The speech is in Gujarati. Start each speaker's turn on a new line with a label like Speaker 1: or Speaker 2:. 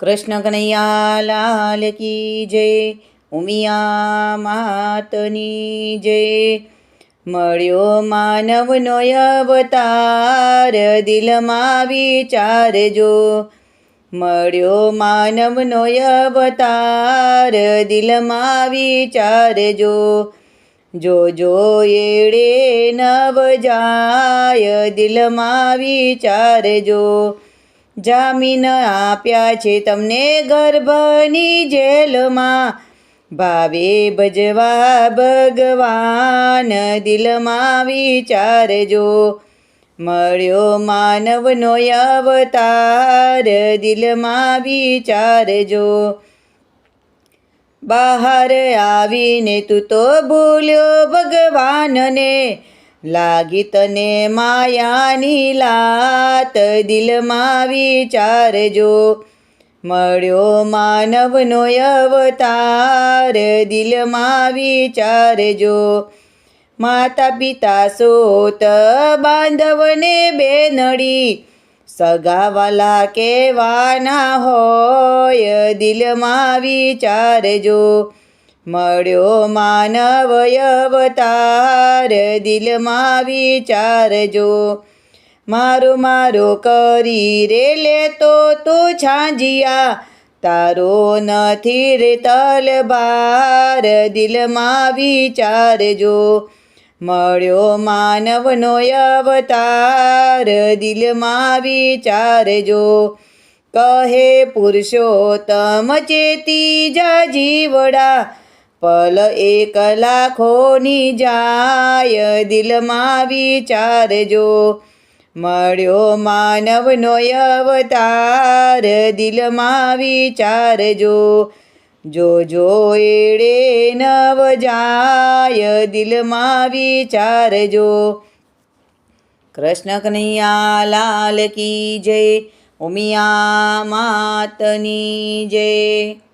Speaker 1: કૃષ્ણ કનૈયા લાલ કી જય, ઉમિયા માતની જય. મળ્યો માનવનો અવતાર, દિલમાં વિચારજો. મળ્યો માનવનો અવતાર, દિલમાં વિચારજો. જોજો એડે નવ જાય, દિલમાં વિચારજો. જામીન આપ્યા છે તમને ગર્ભની જેલમાં. ભાવે ભજવા ભગવાન દિલમાં વિચારજો. મળ્યો માનવનો અવતાર દિલમાં વિચારજો. બહાર આવીને તું તો ભૂલ્યો ભગવાનને. લાગી તને માયાની લાત દિલમાં વિચારજો. મળ્યો માનવનો અવતાર દિલમાં વિચારજો. માતા પિતા સોત બાંધવને બેનડી, સગાવાલા કેવાના હોય દિલમાં વિચારજો. મળ્યો માનવ અવતાર, દિલમાં વિચારજો મારો મારો કરી રે લેતો તું છાંજિયા. તારો નથી રે તલબાર દિલમાં વિચારજો મળ્યો માનવનો અવતાર, દિલમાં વિચારજો કહે પુરુષોત્તમ ચેતી જા જીવડા પલ એક લાખોની જાય દિલમાં વિચારજો મળ્યો માનવનો અવતાર દિલમાં વિચારજો જો. એડે નવ જાય દિલમાં વિચારજો કૃષ્ણ કનૈયા લાલ કી જય, ઉમિયા માતની જય.